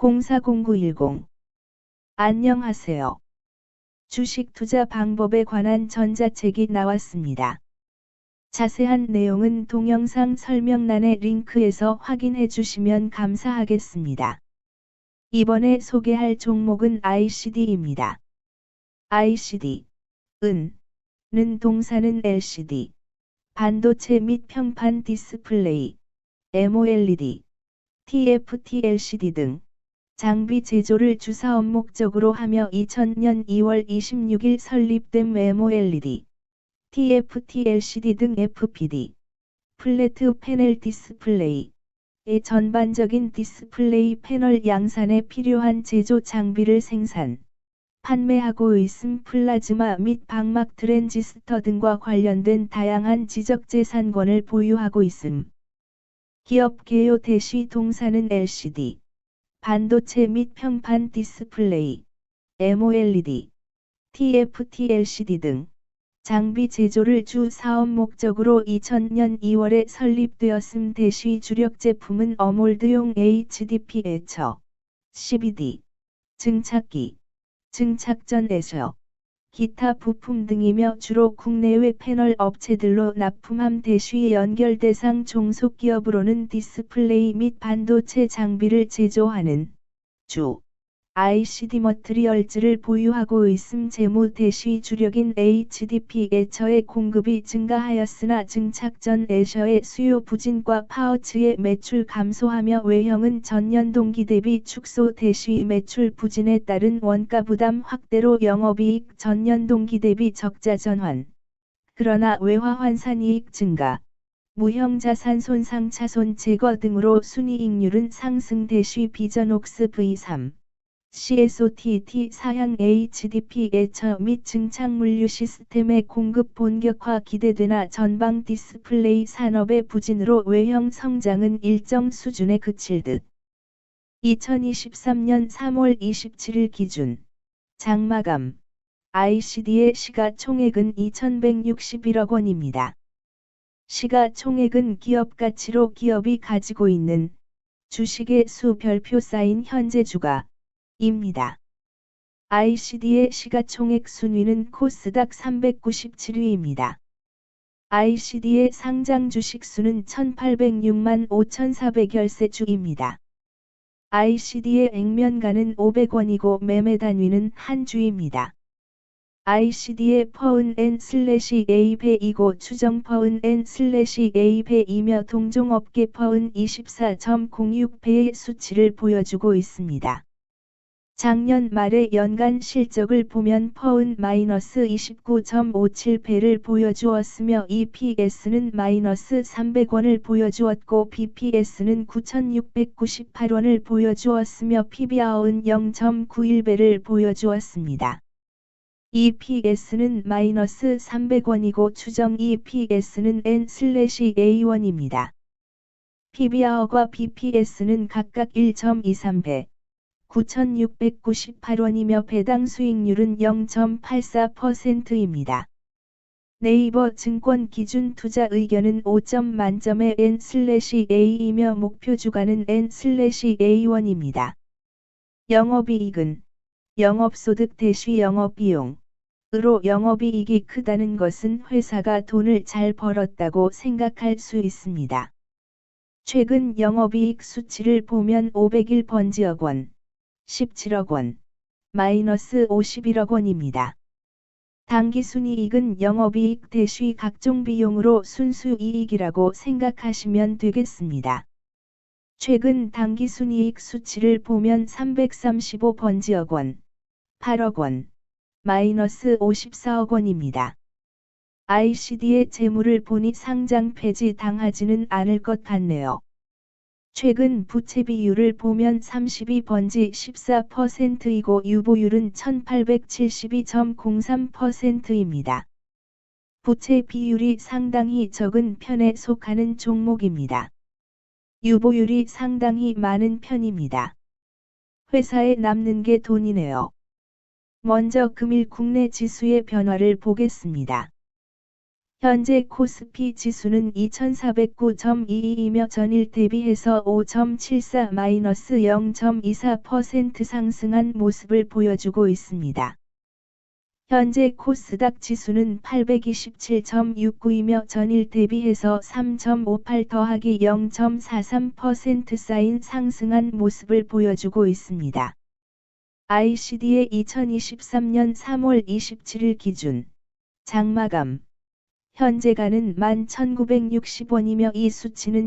040910 안녕하세요. 주식 투자 방법에 관한 전자책이 나왔습니다. 자세한 내용은 동영상 설명란의 링크에서 확인해 주시면 감사하겠습니다. 이번에 소개할 종목은 ICD입니다. ICD, 은, 는 동사는 LCD, 반도체 및 평판 디스플레이, MOLED, TFT LCD 등 장비 제조를 주사업 목적으로 하며 2000년 2월 26일 설립된 MOLED, TFT LCD 등 FPD, 플래트 패널 디스플레이, 의 전반적인 디스플레이 패널 양산에 필요한 제조 장비를 생산, 판매하고 있음 플라즈마 및 방막 트랜지스터 등과 관련된 다양한 지적재산권을 보유하고 있음. 기업 개요 대시 동사는 LCD, 반도체 및 평판 디스플레이, MOLED, TFT LCD 등 장비 제조를 주 사업 목적으로 2000년 2월에 설립되었음 대시 주력 제품은 어몰드용 HDP 에처, CBD, 증착기, 증착전에서 기타 부품 등이며 주로 국내외 패널 업체들로 납품함 대쉬 연결 대상 종속기업으로는 디스플레이 및 반도체 장비를 제조하는 주 ICD 머트리얼즈를 보유하고 있음 재무 대쉬 주력인 HDP 에처의 공급이 증가하였으나 증착전 에셔의 수요 부진과 파워츠의 매출 감소하며 외형은 전년 동기 대비 축소 대쉬 매출 부진에 따른 원가 부담 확대로 영업이익 전년 동기 대비 적자 전환. 그러나 외화 환산이익 증가, 무형자산 손상 차손 제거 등으로 순이익률은 상승 대쉬 비전옥스 V3. CSOTT 사양 HDP 예처 및 증착 물류 시스템의 공급 본격화 기대되나 전방 디스플레이 산업의 부진으로 외형 성장은 일정 수준에 그칠 듯. 2023년 3월 27일 기준 장마감 ICD의 시가총액은 2161억 원입니다. 시가총액은 기업 가치로 기업이 가지고 있는 주식의 수 별표 쌓인 현재 주가 입니다. ICD의 시가총액 순위는 코스닥 397위입니다. ICD의 상장 주식 수는 1806만 5400열세 주입니다. ICD의 액면가는 500원이고 매매 단위는 한 주입니다. ICD의 퍼은 N 슬래시 A배이고 추정 퍼은 N 슬래시 A배이며 동종업계 퍼은 24.06배의 수치를 보여주고 있습니다. 작년 말의 연간 실적을 보면 퍼은 마이너스 29.57배를 보여주었으며 EPS는 마이너스 300원을 보여주었고 BPS는 9,698원을 보여주었으며 PBR은 0.91배를 보여주었습니다. EPS는 마이너스 300원이고 추정 EPS는 N/A1입니다. PBR과 BPS는 각각 1.23배, 9,698원이며 배당 수익률은 0.84%입니다. 네이버 증권 기준 투자 의견은 5점 만점의 N/A이며 목표 주가는 N/A1입니다. 영업이익은 영업소득 대시 영업비용 으로 영업이익이 크다는 것은 회사가 돈을 잘 벌었다고 생각할 수 있습니다. 최근 영업이익 수치를 보면 501 번지억 원, 17억 원, 마이너스 51억 원입니다. 당기순이익은 영업이익 대시 각종 비용으로 순수이익이라고 생각하시면 되겠습니다. 최근 당기순이익 수치를 보면 335 번지억 원, 8억 원, 마이너스 54억 원입니다. ICD의 재물을 보니 상장 폐지 당하지는 않을 것 같네요. 최근 부채 비율을 보면 32번지 14%이고 유보율은 1872.03%입니다. 부채 비율이 상당히 적은 편에 속하는 종목입니다. 유보율이 상당히 많은 편입니다. 회사에 남는 게 돈이네요. 먼저 금일 국내 지수의 변화를 보겠습니다. 현재 코스피 지수는 2409.22이며 전일 대비해서 5.74-0.24% 상승한 모습을 보여주고 있습니다. 현재 코스닥 지수는 827.69이며 전일 대비해서 3.58 더하기 0.43% 쌓인 상승한 모습을 보여주고 있습니다. ICD의 2023년 3월 27일 기준 장마감 현재가는 11,960원이며 이 수치는